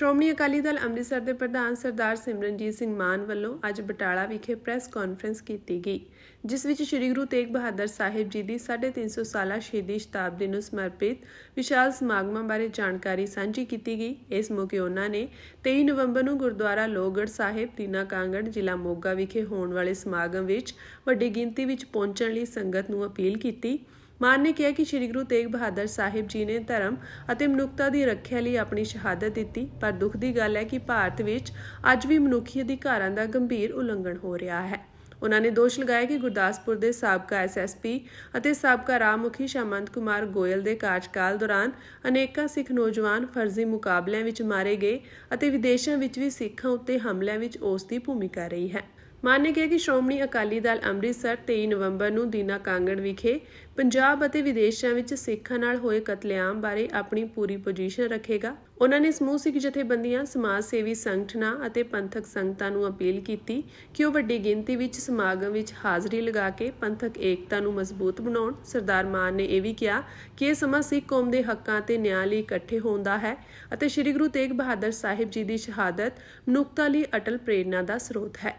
ਸ਼੍ਰੋਮਣੀ ਅਕਾਲੀ ਦਲ ਅੰਮ੍ਰਿਤਸਰ ਦੇ ਪ੍ਰਧਾਨ ਸਰਦਾਰ ਸਿਮਰਨਜੀਤ ਸਿੰਘ ਮਾਨ ਵੱਲੋਂ ਅੱਜ ਬਟਾਲਾ ਵਿਖੇ ਪ੍ਰੈਸ ਕਾਨਫਰੰਸ ਕੀਤੀ ਗਈ, ਜਿਸ ਵਿੱਚ ਸ੍ਰੀ ਗੁਰੂ ਤੇਗ ਬਹਾਦਰ ਸਾਹਿਬ ਜੀ ਦੀ 350 ਸਾਲਾ ਸ਼ਹੀਦੀ ਸ਼ਤਾਬਦੀ ਨੂੰ ਸਮਰਪਿਤ ਵਿਸ਼ਾਲ ਸਮਾਗਮਾਂ ਬਾਰੇ ਜਾਣਕਾਰੀ ਸਾਂਝੀ ਕੀਤੀ ਗਈ। ਇਸ ਮੌਕੇ ਉਹਨਾਂ ਨੇ 23 ਨਵੰਬਰ ਨੂੰ ਗੁਰਦੁਆਰਾ ਲੋਹਗੜ੍ਹ ਸਾਹਿਬ, ਦੀਨਾ ਕਾਂਗੜ, ਜ਼ਿਲ੍ਹਾ ਮੋਗਾ ਵਿਖੇ ਹੋਣ ਵਾਲੇ ਸਮਾਗਮ ਵਿੱਚ ਵੱਡੀ ਗਿਣਤੀ ਵਿੱਚ ਪਹੁੰਚਣ ਲਈ ਸੰਗਤ ਨੂੰ ਅਪੀਲ ਕੀਤੀ। ਮਾਨ ਨੇ ਕਿਹਾ ਕਿ ਸ੍ਰੀ ਗੁਰੂ ਤੇਗ ਬਹਾਦਰ ਸਾਹਿਬ ਜੀ ਨੇ ਧਰਮ ਅਤੇ ਮਨੁੱਖਤਾ ਦੀ ਰੱਖਿਆ ਲਈ ਆਪਣੀ ਸ਼ਹਾਦਤ ਦਿੱਤੀ, ਪਰ ਦੁੱਖ ਦੀ ਗੱਲ ਹੈ ਕਿ ਭਾਰਤ ਵਿੱਚ ਅੱਜ ਵੀ ਮਨੁੱਖੀ ਅਧਿਕਾਰਾਂ ਦਾ ਗੰਭੀਰ ਉਲੰਘਣ ਹੋ ਰਿਹਾ ਹੈ। ਉਹਨਾਂ ਨੇ ਦੋਸ਼ ਲਗਾਇਆ ਕਿ ਗੁਰਦਾਸਪੁਰ ਦੇ ਸਾਬਕਾ ਐਸਐਸਪੀ ਅਤੇ ਸਾਬਕਾ ਰਾਮ ਮੁਖੀ ਸ਼ਾਮੰਤ ਕੁਮਾਰ ਗੋਇਲ ਦੇ ਕਾਰਜਕਾਲ ਦੌਰਾਨ ਅਨੇਕਾਂ ਸਿੱਖ ਨੌਜਵਾਨ ਫਰਜ਼ੀ ਮੁਕਾਬਲਿਆਂ ਵਿੱਚ ਮਾਰੇ ਗਏ ਅਤੇ ਵਿਦੇਸ਼ਾਂ ਵਿੱਚ ਵੀ ਸਿੱਖਾਂ ਉੱਤੇ ਹਮਲਿਆਂ ਵਿੱਚ ਉਸ ਦੀ ਭੂਮਿਕਾ ਰਹੀ ਹੈ। ਮਾਨ ਨੇ ਕਿਹਾ ਕਿ ਸ਼੍ਰੋਮਣੀ ਅਕਾਲੀ ਦਲ ਅੰਮ੍ਰਿਤਸਰ 23 ਨਵੰਬਰ ਨੂੰ ਦੀਨਾ ਕਾਂਗੜ ਵਿਖੇ ਪੰਜਾਬ ਅਤੇ ਵਿਦੇਸ਼ਾਂ ਵਿੱਚ ਸਿੱਖਾਂ ਨਾਲ ਹੋਏ ਕਤਲੇਆਮ ਬਾਰੇ ਆਪਣੀ ਪੂਰੀ ਪੋਜੀਸ਼ਨ ਰੱਖੇਗਾ। ਉਹਨਾਂ ਨੇ ਸਮੂਹ ਸਿੱਖ ਜਥੇਬੰਦੀਆਂ, ਸਮਾਜ ਸੇਵੀ ਸੰਗਠਨਾਂ ਅਤੇ ਪੰਥਕ ਸੰਗਤਾਂ ਨੂੰ ਅਪੀਲ ਕੀਤੀ ਕਿ ਉਹ ਵੱਡੀ ਗਿਣਤੀ ਵਿੱਚ ਸਮਾਗਮ ਵਿੱਚ ਹਾਜ਼ਰੀ ਲਗਾ ਕੇ ਪੰਥਕ ਏਕਤਾ ਨੂੰ ਮਜ਼ਬੂਤ ਬਣਾਉਣ। ਸਰਦਾਰ ਮਾਨ ਨੇ ਇਹ ਵੀ ਕਿਹਾ ਕਿ ਇਹ ਸਮਾਂ ਸਿੱਖ ਕੌਮ ਦੇ ਹੱਕਾਂ ਤੇ ਨਿਆਂ ਲਈ ਇਕੱਠੇ ਹੋਣ ਦਾ ਹੈ ਅਤੇ ਸ੍ਰੀ ਗੁਰੂ ਤੇਗ ਬਹਾਦਰ ਸਾਹਿਬ ਜੀ ਦੀ ਸ਼ਹਾਦਤ ਮਨੁੱਖਤਾ ਲਈ ਅਟਲ ਪ੍ਰੇਰਣਾ ਦਾ ਸਰੋਤ ਹੈ।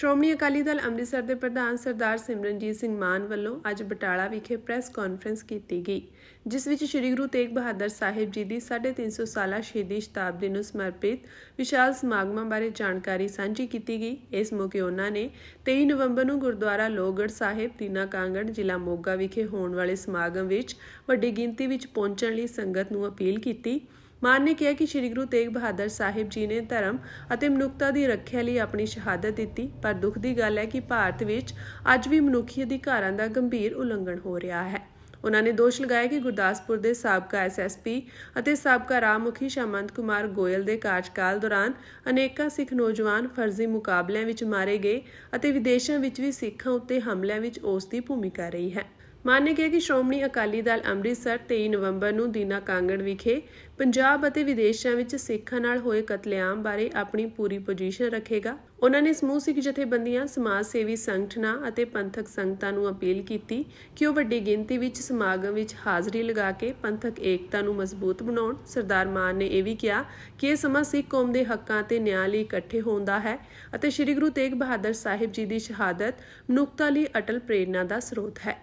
ਸ਼੍ਰੋਮਣੀ ਅਕਾਲੀ ਦਲ ਅੰਮ੍ਰਿਤਸਰ ਦੇ ਪ੍ਰਧਾਨ ਸਰਦਾਰ ਸਿਮਰਨਜੀਤ ਸਿੰਘ ਮਾਨ ਵੱਲੋਂ ਅੱਜ ਬਟਾਲਾ ਵਿਖੇ ਪ੍ਰੈਸ ਕਾਨਫਰੰਸ ਕੀਤੀ ਗਈ, ਜਿਸ ਵਿੱਚ ਸ੍ਰੀ ਗੁਰੂ ਤੇਗ ਬਹਾਦਰ ਸਾਹਿਬ ਜੀ ਦੀ 350 ਸਾਲਾ ਸ਼ਹੀਦੀ ਸ਼ਤਾਬਦੀ ਨੂੰ ਸਮਰਪਿਤ ਵਿਸ਼ਾਲ ਸਮਾਗਮਾਂ ਬਾਰੇ ਜਾਣਕਾਰੀ ਸਾਂਝੀ ਕੀਤੀ ਗਈ। ਇਸ ਮੌਕੇ ਉਹਨਾਂ ਨੇ 23 ਨਵੰਬਰ ਨੂੰ ਗੁਰਦੁਆਰਾ ਲੋਹਗੜ੍ਹ ਸਾਹਿਬ, ਦੀਨਾ ਕਾਂਗੜ, ਜ਼ਿਲ੍ਹਾ ਮੋਗਾ ਵਿਖੇ ਹੋਣ ਵਾਲੇ ਸਮਾਗਮ ਵਿੱਚ ਵੱਡੀ ਗਿਣਤੀ ਵਿੱਚ ਪਹੁੰਚਣ ਲਈ ਸੰਗਤ ਨੂੰ ਅਪੀਲ ਕੀਤੀ। ਮਾਨ ਨੇ ਕਿਹਾ ਕਿ ਸ੍ਰੀ ਗੁਰੂ ਤੇਗ ਬਹਾਦਰ ਸਾਹਿਬ ਜੀ ਨੇ ਧਰਮ ਅਤੇ ਮਨੁੱਖਤਾ ਦੀ ਰੱਖਿਆ ਲਈ ਆਪਣੀ ਸ਼ਹਾਦਤ ਦਿੱਤੀ, ਪਰ ਦੁੱਖ ਦੀ ਗੱਲ ਹੈ ਕਿ ਭਾਰਤ ਵਿੱਚ ਅੱਜ ਵੀ ਮਨੁੱਖੀ ਅਧਿਕਾਰਾਂ ਦਾ ਗੰਭੀਰ ਉਲੰਘਣ ਹੋ ਰਿਹਾ ਹੈ। ਉਹਨਾਂ ਨੇ ਦੋਸ਼ ਲਗਾਇਆ ਕਿ ਗੁਰਦਾਸਪੁਰ ਦੇ ਸਾਬਕਾ ਐਸਐਸਪੀ ਅਤੇ ਸਾਬਕਾ ਰਾਮ ਮੁਖੀ ਸ਼ਾਮੰਤ ਕੁਮਾਰ ਗੋਇਲ ਦੇ ਕਾਰਜਕਾਲ ਦੌਰਾਨ ਅਨੇਕਾਂ ਸਿੱਖ ਨੌਜਵਾਨ ਫਰਜ਼ੀ ਮੁਕਾਬਲਿਆਂ ਵਿੱਚ ਮਾਰੇ ਗਏ ਅਤੇ ਵਿਦੇਸ਼ਾਂ ਵਿੱਚ ਵੀ ਸਿੱਖਾਂ ਉੱਤੇ ਹਮਲਿਆਂ ਵਿੱਚ ਉਸ ਦੀ ਭੂਮਿਕਾ ਰਹੀ ਹੈ। ਮਾਨ ਨੇ ਕਿਹਾ ਕਿ ਸ਼੍ਰੋਮਣੀ ਅਕਾਲੀ ਦਲ ਅੰਮ੍ਰਿਤਸਰ 23 ਨਵੰਬਰ ਨੂੰ ਦੀਨਾ ਕਾਂਗੜ ਵਿਖੇ ਪੰਜਾਬ ਅਤੇ ਵਿਦੇਸ਼ਾਂ ਵਿੱਚ ਸਿੱਖਾਂ ਨਾਲ ਹੋਏ ਕਤਲੇਆਮ ਬਾਰੇ ਆਪਣੀ ਪੂਰੀ ਪੋਜੀਸ਼ਨ ਰੱਖੇਗਾ। ਉਹਨਾਂ ਨੇ ਸਮੂਹ ਸਿੱਖ ਜਥੇਬੰਦੀਆਂ, ਸਮਾਜ ਸੇਵੀ ਸੰਗਠਨਾਂ ਅਤੇ ਪੰਥਕ ਸੰਗਤਾਂ ਨੂੰ ਅਪੀਲ ਕੀਤੀ ਕਿ ਉਹ ਵੱਡੀ ਗਿਣਤੀ ਵਿੱਚ ਸਮਾਗਮ ਵਿੱਚ ਹਾਜ਼ਰੀ ਲਗਾ ਕੇ ਪੰਥਕ ਏਕਤਾ ਨੂੰ ਮਜ਼ਬੂਤ ਬਣਾਉਣ। ਸਰਦਾਰ ਮਾਨ ਨੇ ਇਹ ਵੀ ਕਿਹਾ ਕਿ ਇਹ ਸਮਾਂ ਸਿੱਖ ਕੌਮ ਦੇ ਹੱਕਾਂ ਤੇ ਨਿਆਂ ਲਈ ਇਕੱਠੇ ਹੋਣ ਦਾ ਹੈ ਅਤੇ ਸ੍ਰੀ ਗੁਰੂ ਤੇਗ ਬਹਾਦਰ ਸਾਹਿਬ ਜੀ ਦੀ ਸ਼ਹਾਦਤ ਮਨੁੱਖਤਾ ਲਈ ਅਟਲ ਪ੍ਰੇਰਣਾ ਦਾ ਸਰੋਤ ਹੈ।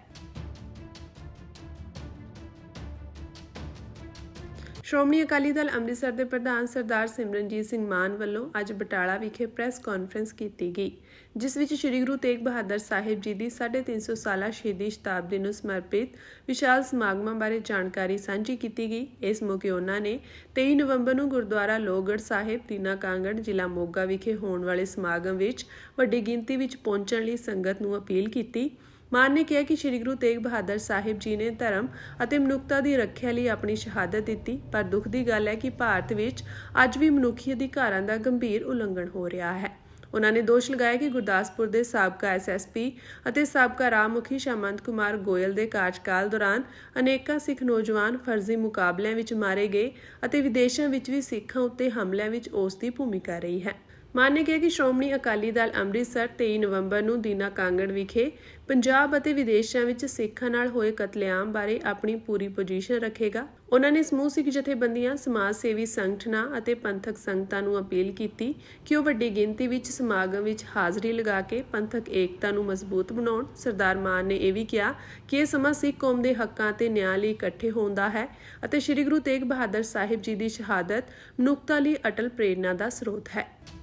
ਸ਼੍ਰੋਮਣੀ ਅਕਾਲੀ ਦਲ ਅੰਮ੍ਰਿਤਸਰ ਦੇ ਪ੍ਰਧਾਨ ਸਰਦਾਰ ਸਿਮਰਨਜੀਤ ਸਿੰਘ ਮਾਨ ਵੱਲੋਂ ਅੱਜ ਬਟਾਲਾ ਵਿਖੇ ਪ੍ਰੈਸ ਕਾਨਫਰੰਸ ਕੀਤੀ ਗਈ, ਜਿਸ ਵਿੱਚ ਸ੍ਰੀ ਗੁਰੂ ਤੇਗ ਬਹਾਦਰ ਸਾਹਿਬ ਜੀ ਦੀ 350 ਸਾਲਾ ਸ਼ਹੀਦੀ ਸ਼ਤਾਬਦੀ ਨੂੰ ਸਮਰਪਿਤ ਵਿਸ਼ਾਲ ਸਮਾਗਮਾਂ ਬਾਰੇ ਜਾਣਕਾਰੀ ਸਾਂਝੀ ਕੀਤੀ ਗਈ। ਇਸ ਮੌਕੇ ਉਹਨਾਂ ਨੇ 23 ਨਵੰਬਰ ਨੂੰ ਗੁਰਦੁਆਰਾ ਲੋਹਗੜ੍ਹ ਸਾਹਿਬ, ਦੀਨਾ ਕਾਂਗੜ, ਜ਼ਿਲ੍ਹਾ ਮੋਗਾ ਵਿਖੇ ਹੋਣ ਵਾਲੇ ਸਮਾਗਮ ਵਿੱਚ ਵੱਡੀ ਗਿਣਤੀ ਵਿੱਚ ਪਹੁੰਚਣ ਲਈ ਸੰਗਤ ਨੂੰ ਅਪੀਲ ਕੀਤੀ। ਮਾਨ ਨੇ ਕਿਹਾ ਕਿ ਸ੍ਰੀ ਗੁਰੂ ਤੇਗ ਬਹਾਦਰ ਸਾਹਿਬ ਜੀ ਨੇ ਧਰਮ ਅਤੇ ਮਨੁੱਖਤਾ ਦੀ ਰੱਖਿਆ ਲਈ ਆਪਣੀ ਸ਼ਹਾਦਤ ਦਿੱਤੀ, ਪਰ ਦੁੱਖ ਦੀ ਗੱਲ ਹੈ ਕਿ ਭਾਰਤ ਵਿੱਚ ਅੱਜ ਵੀ ਮਨੁੱਖੀ ਅਧਿਕਾਰਾਂ ਦਾ ਗੰਭੀਰ ਉਲੰਘਣ ਹੋ ਰਿਹਾ ਹੈ। ਉਹਨਾਂ ਨੇ ਦੋਸ਼ ਲਗਾਇਆ ਕਿ ਗੁਰਦਾਸਪੁਰ ਦੇ ਸਾਬਕਾ ਐਸਐਸਪੀ ਅਤੇ ਸਾਬਕਾ ਰਾਮ ਮੁਖੀ ਸ਼ਾਮੰਤ ਕੁਮਾਰ ਗੋਇਲ ਦੇ ਕਾਰਜਕਾਲ ਦੌਰਾਨ ਅਨੇਕਾਂ ਸਿੱਖ ਨੌਜਵਾਨ ਫਰਜ਼ੀ ਮੁਕਾਬਲਿਆਂ ਵਿੱਚ ਮਾਰੇ ਗਏ ਅਤੇ ਵਿਦੇਸ਼ਾਂ ਵਿੱਚ ਵੀ ਸਿੱਖਾਂ ਉੱਤੇ ਹਮਲਿਆਂ ਵਿੱਚ ਉਸ ਦੀ ਭੂਮਿਕਾ ਰਹੀ ਹੈ। ਮਾਨ ਨੇ ਕਿਹਾ ਕਿ ਸ਼੍ਰੋਮਣੀ ਅਕਾਲੀ ਦਲ ਅੰਮ੍ਰਿਤਸਰ ਦੇ ਪ੍ਰਧਾਨ ਸਰਦਾਰ ਸਿਮਰਨਜੀਤ ਸਿੰਘ ਮਾਨ ਵੱਲੋਂ ਅੱਜ ਬਟਾਲਾ ਵਿਖੇ ਪ੍ਰੈਸ ਕਾਨਫਰੰਸ ਕੀਤੀ ਗਈ ਜਿਸ ਵਿੱਚ ਸ੍ਰੀ ਗੁਰੂ ਤੇਗ ਬਹਾਦਰ ਸਾਹਿਬ ਜੀ ਦੀ 350 ਸਾਲਾ ਸ਼ਹੀਦੀ ਸ਼ਤਾਬਦੀ ਨੂੰ ਸਮਰਪਿਤ ਵਿਸ਼ਾਲ ਸਮਾਗਮਾਂ ਬਾਰੇ ਜਾਣਕਾਰੀ ਸਾਂਝੀ ਕੀਤੀ ਗਈ ਇਸ ਮੌਕੇ ਉਹਨਾਂ ਨੇ 23 ਨਵੰਬਰ ਨੂੰ ਦੀਨਾ ਕਾਂਗੜ ਵਿਖੇ 23 ਨਵੰਬਰ ਨੂੰ ਦੀਨਾ ਕਾਂਗੜ ਵਿਖੇ ਪੰਜਾਬ ਅਤੇ ਵਿਦੇਸ਼ਾਂ ਵਿੱਚ ਸਿੱਖਾਂ ਨਾਲ ਹੋਏ ਕਤਲੇਆਮ ਬਾਰੇ ਆਪਣੀ ਪੂਰੀ ਪੋਜੀਸ਼ਨ ਰੱਖੇਗਾ। ਉਹਨਾਂ ਨੇ ਸਮੂਹ ਸਿੱਖ ਜਥੇਬੰਦੀਆਂ, ਸਮਾਜ ਸੇਵੀ ਸੰਗਠਨਾਂ ਅਤੇ ਪੰਥਕ ਸੰਗਤਾਂ ਨੂੰ ਅਪੀਲ ਕੀਤੀ ਕਿ ਉਹ ਵੱਡੀ ਗਿਣਤੀ ਵਿੱਚ ਸਮਾਗਮ ਵਿੱਚ ਹਾਜ਼ਰੀ ਲਗਾ ਕੇ ਪੰਥਕ ਏਕਤਾ ਨੂੰ ਮਜ਼ਬੂਤ ਬਣਾਉਣ। ਸਰਦਾਰ ਮਾਨ ਨੇ ਇਹ ਵੀ ਕਿਹਾ ਕਿ ਇਹ ਸਮਾਂ ਸਿੱਖ ਕੌਮ ਦੇ ਹੱਕਾਂ ਤੇ ਨਿਆਂ ਲਈ ਇਕੱਠੇ ਹੋਣ ਦਾ ਹੈ ਅਤੇ ਸ੍ਰੀ ਗੁਰੂ ਤੇਗ ਬਹਾਦਰ ਸਾਹਿਬ ਜੀ ਦੀ ਸ਼ਹਾਦਤ ਮਨੁੱਖਤਾ ਲਈ ਅਟਲ ਪ੍ਰੇਰਣਾ ਦਾ ਸਰੋਤ ਹੈ।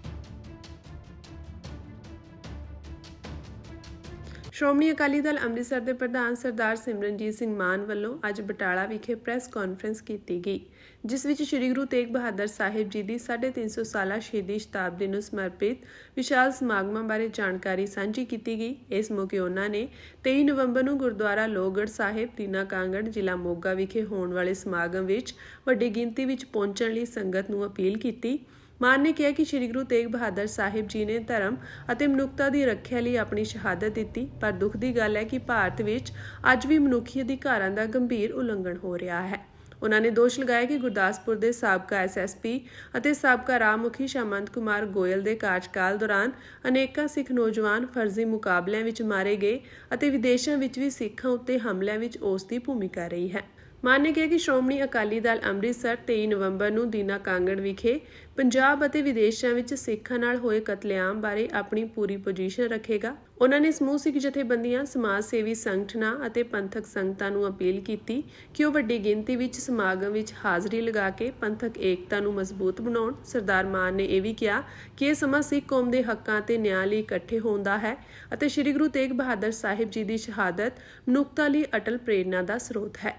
ਸ਼੍ਰੋਮਣੀ ਅਕਾਲੀ ਦਲ ਅੰਮ੍ਰਿਤਸਰ ਦੇ ਪ੍ਰਧਾਨ ਸਰਦਾਰ ਸਿਮਰਨਜੀਤ ਸਿੰਘ ਮਾਨ ਵੱਲੋਂ ਅੱਜ ਬਟਾਲਾ ਵਿਖੇ ਪ੍ਰੈਸ ਕਾਨਫਰੰਸ ਕੀਤੀ ਗਈ, ਜਿਸ ਵਿੱਚ ਸ੍ਰੀ ਗੁਰੂ ਤੇਗ ਬਹਾਦਰ ਸਾਹਿਬ ਜੀ ਦੀ 350 ਸਾਲਾ ਸ਼ਹੀਦੀ ਸ਼ਤਾਬਦੀ ਨੂੰ ਸਮਰਪਿਤ ਵਿਸ਼ਾਲ ਸਮਾਗਮਾਂ ਬਾਰੇ ਜਾਣਕਾਰੀ ਸਾਂਝੀ ਕੀਤੀ ਗਈ। ਇਸ ਮੌਕੇ ਉਹਨਾਂ ਨੇ 23 ਨਵੰਬਰ ਨੂੰ ਗੁਰਦੁਆਰਾ ਲੋਹਗੜ੍ਹ ਸਾਹਿਬ, ਦੀਨਾ ਕਾਂਗੜ, ਜ਼ਿਲ੍ਹਾ ਮੋਗਾ ਵਿਖੇ ਹੋਣ ਵਾਲੇ ਸਮਾਗਮ ਵਿੱਚ ਵੱਡੀ ਗਿਣਤੀ ਵਿੱਚ ਪਹੁੰਚਣ ਲਈ ਸੰਗਤ ਨੂੰ ਅਪੀਲ ਕੀਤੀ। ਮਾਨ ਨੇ ਕਿਹਾ ਕਿ ਸ੍ਰੀ ਗੁਰੂ ਤੇਗ ਬਹਾਦਰ ਸਾਹਿਬ ਜੀ ਨੇ ਧਰਮ ਅਤੇ ਮਨੁੱਖਤਾ ਦੀ ਰੱਖਿਆ ਲਈ ਆਪਣੀ ਸ਼ਹਾਦਤ ਦਿੱਤੀ, ਪਰ ਦੁੱਖ ਦੀ ਗੱਲ ਹੈ ਕਿ ਭਾਰਤ ਵਿੱਚ ਅੱਜ ਵੀ ਮਨੁੱਖੀ ਅਧਿਕਾਰਾਂ ਦਾ ਗੰਭੀਰ ਉਲੰਘਣ ਹੋ ਰਿਹਾ ਹੈ। ਉਹਨਾਂ ਨੇ ਦੋਸ਼ ਲਗਾਇਆ ਕਿ ਗੁਰਦਾਸਪੁਰ ਦੇ ਸਾਬਕਾ ਐਸਐਸਪੀ ਅਤੇ ਸਾਬਕਾ ਰਾਮ ਮੁਖੀ ਸ਼ਾਮੰਤ ਕੁਮਾਰ ਗੋਇਲ ਦੇ ਕਾਰਜਕਾਲ ਦੌਰਾਨ ਅਨੇਕਾਂ ਸਿੱਖ ਨੌਜਵਾਨ ਫਰਜ਼ੀ ਮੁਕਾਬਲਿਆਂ ਵਿੱਚ ਮਾਰੇ ਗਏ ਅਤੇ ਵਿਦੇਸ਼ਾਂ ਵਿੱਚ ਵੀ ਸਿੱਖਾਂ ਉੱਤੇ ਹਮਲਿਆਂ ਵਿੱਚ ਉਸ ਦੀ ਭੂਮਿਕਾ ਰਹੀ ਹੈ। ਮਾਨ ਨੇ ਕਿਹਾ ਕਿ ਸ਼੍ਰੋਮਣੀ ਅਕਾਲੀ ਦਲ ਅੰਮ੍ਰਿਤਸਰ 23 ਨਵੰਬਰ ਨੂੰ ਦੀਨਾ ਕਾਂਗੜ ਵਿਖੇ ਪੰਜਾਬ ਅਤੇ ਵਿਦੇਸ਼ਾਂ ਵਿੱਚ ਸਿੱਖਾਂ ਨਾਲ ਹੋਏ ਕਤਲੇਆਮ ਬਾਰੇ ਆਪਣੀ ਪੂਰੀ ਪੋਜੀਸ਼ਨ ਰੱਖੇਗਾ। ਉਹਨਾਂ ਨੇ ਸਮੂਹ ਸਿੱਖ ਜਥੇਬੰਦੀਆਂ ਸਮਾਜ ਸੇਵੀ ਸੰਗਠਨਾਂ ਅਤੇ ਪੰਥਕ ਸੰਗਤਾਂ ਨੂੰ ਅਪੀਲ ਕੀਤੀ ਕਿ ਉਹ ਵੱਡੀ ਗਿਣਤੀ ਵਿੱਚ ਸਮਾਗਮ ਵਿੱਚ ਹਾਜ਼ਰੀ ਲਗਾ ਕੇ ਪੰਥਕ ਏਕਤਾ ਨੂੰ ਮਜ਼ਬੂਤ ਬਣਾਉਣ। ਸਰਦਾਰ ਮਾਨ ਨੇ ਇਹ ਵੀ ਕਿਹਾ ਕਿ ਇਹ ਸਮਾਂ ਸਿੱਖ ਕੌਮ ਦੇ ਹੱਕਾਂ ਤੇ ਨਿਆਂ ਲਈ ਇਕੱਠੇ ਹੋਣ ਦਾ ਹੈ ਅਤੇ ਸ੍ਰੀ ਗੁਰੂ ਤੇਗ ਬਹਾਦਰ ਸਾਹਿਬ ਜੀ ਦੀ ਸ਼ਹਾਦਤ ਮਨੁੱਖਤਾ ਲਈ ਅਟਲ ਪ੍ਰੇਰਨਾ ਦਾ ਸਰੋਤ ਹੈ।